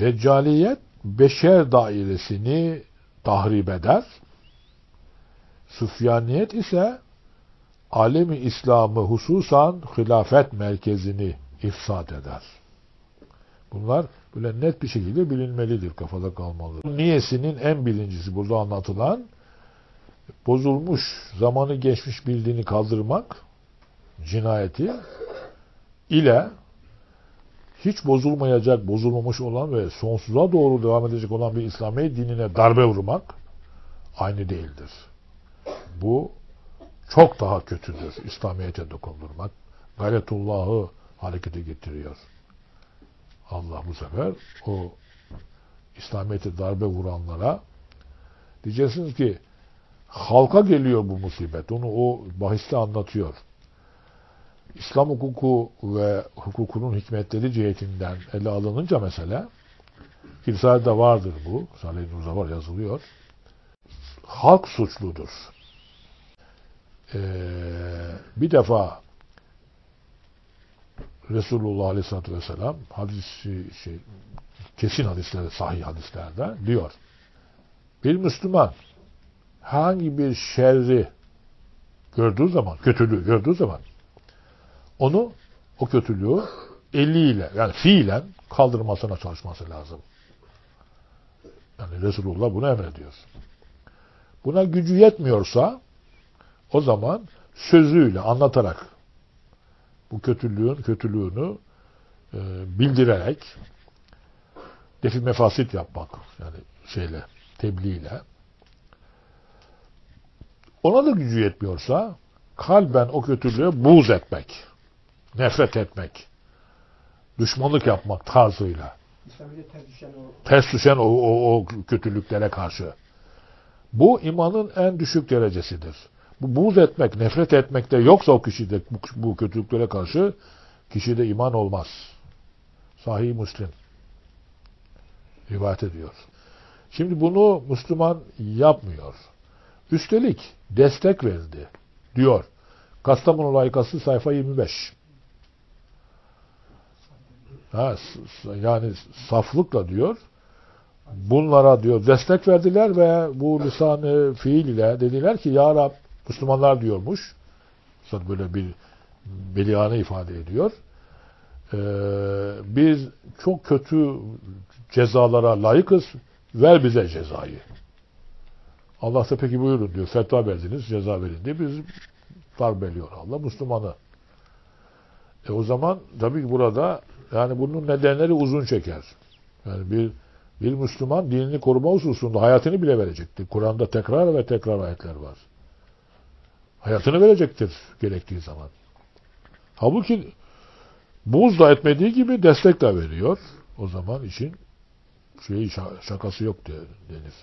Deccaliyet beşer dairesini tahrip eder. Süfyaniyet ise alemi İslam'ı hususan hilafet merkezini ifsad eder. Bunlar böyle net bir şekilde bilinmelidir, kafada kalmalıdır. Niyesinin en birincisi burada anlatılan bozulmuş, zamanı geçmiş bir dini kaldırmak cinayeti ile hiç bozulmayacak, bozulmamış olan ve sonsuza doğru devam edecek olan bir İslami dinine darbe vurmak aynı değildir. Bu çok daha kötüdür. İslamiyet'e dokundurmak. Gayretullah'ı harekete getiriyor. Allah bu sefer o İslamiyet'e darbe vuranlara diyeceksiniz ki halka geliyor bu musibet. Onu o bahiste anlatıyor. İslam hukuku ve hukukunun hikmetleri cihetinden ele alınınca mesela Risale'de vardır bu. Risale-i Nur'da var yazılıyor. Halk suçludur. Ee, bir defa Resulullah Aleyhisselatü Vesselam hadisi şey, kesin hadislerde, sahih hadislerde diyor. Bir Müslüman herhangi bir şerri gördüğü zaman, kötülüğü gördüğü zaman onu o kötülüğü eliyle yani fiilen kaldırmasına çalışması lazım. Yani Resulullah bunu emrediyor. Buna gücü yetmiyorsa o zaman sözüyle anlatarak bu kötülüğün kötülüğünü e, bildirerek defi mefasit yapmak yani şeyle tebliğle ona da gücü yetmiyorsa kalben o kötülüğe buğz etmek nefret etmek düşmanlık yapmak tarzıyla ters düşen o ters düşen o, o, o kötülüklere karşı bu imanın en düşük derecesidir. Bu buğz etmek, nefret etmekte yoksa o kişide bu, bu kötülüklere karşı kişide iman olmaz. Sahih Müslim rivayet ediyor. Şimdi bunu Müslüman yapmıyor. Üstelik destek verdi diyor. Kastamonu layıkası sayfa 25. Ha, yani saflıkla diyor bunlara diyor destek verdiler ve bu lisanı fiil ile dediler ki Ya Rab Müslümanlar diyormuş. Sonra böyle bir belianı ifade ediyor. Ee, biz çok kötü cezalara layıkız. Ver bize cezayı. Allah da peki buyurun diyor. Fetva verdiniz ceza verin diye biz darbeliyor Allah Müslümanı. E o zaman tabii ki burada yani bunun nedenleri uzun çeker. Yani bir bir Müslüman dinini koruma hususunda hayatını bile verecektir. Kur'an'da tekrar ve tekrar ayetler var. Hayatını verecektir gerektiği zaman. Halbuki buğz da etmediği gibi destek de veriyor. O zaman işin şeyi şakası yok de- denir.